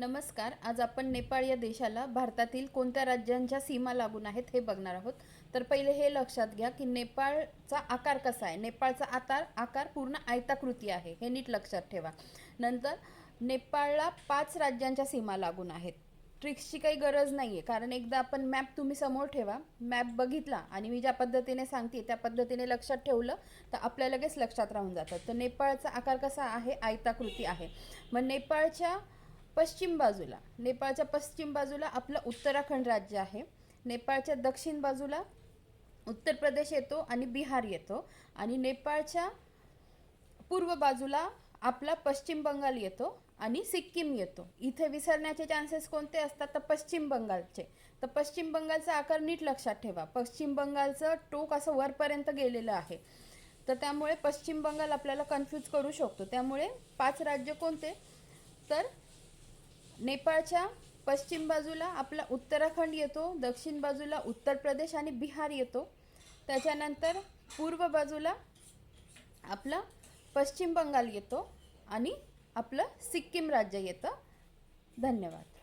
नमस्कार आज आपण नेपाळ या देशाला भारतातील कोणत्या राज्यांच्या सीमा लागून आहेत हे बघणार आहोत. तर पहिले हे लक्षात घ्या की नेपाळचा आकार कसा आहे. नेपाळचा आकार आकार पूर्ण आयताकृती आहे हे नीट लक्षात ठेवा. नंतर नेपाळला पाच राज्यांच्या सीमा लागून आहेत. ट्रिक्सची काही गरज नाही आहे कारण एकदा आपण मॅप तुम्ही समोर ठेवा. मॅप बघितला आणि मी ज्या पद्धतीने सांगते त्या पद्धतीने लक्षात ठेवलं तर आपल्या लगेच लक्षात राहून जातं. तर नेपाळचा आकार कसा आहे? आयताकृती आहे. मग नेपाळच्या पश्चिम बाजूला. नेपाळच्या पश्चिम बाजूला आपलं उत्तराखंड राज्य आहे. नेपाळच्या दक्षिण बाजूला उत्तर प्रदेश येतो आणि बिहार येतो. आणि नेपाळच्या पूर्व बाजूला आपला पश्चिम बंगाल येतो आणि सिक्कीम येतो. इथे विसरण्याचे चान्सेस कोणते असतात? तर पश्चिम बंगालचे. तर पश्चिम बंगालचा आकार नीट लक्षात ठेवा. पश्चिम बंगालचं टोक असं वरपर्यंत गेलेलं आहे. तर त्यामुळे पश्चिम बंगाल आपल्याला कन्फ्यूज करू शकतो. त्यामुळे पाच राज्य कोणते? तर नेपाळच्या पश्चिम बाजूला आपला उत्तराखंड येतो दक्षिण बाजूला उत्तर प्रदेश आणि बिहार येतो. त्याच्यानंतर पूर्व बाजूला आपला पश्चिम बंगाल येतो आणि आपलं सिक्कीम राज्य येतं. धन्यवाद.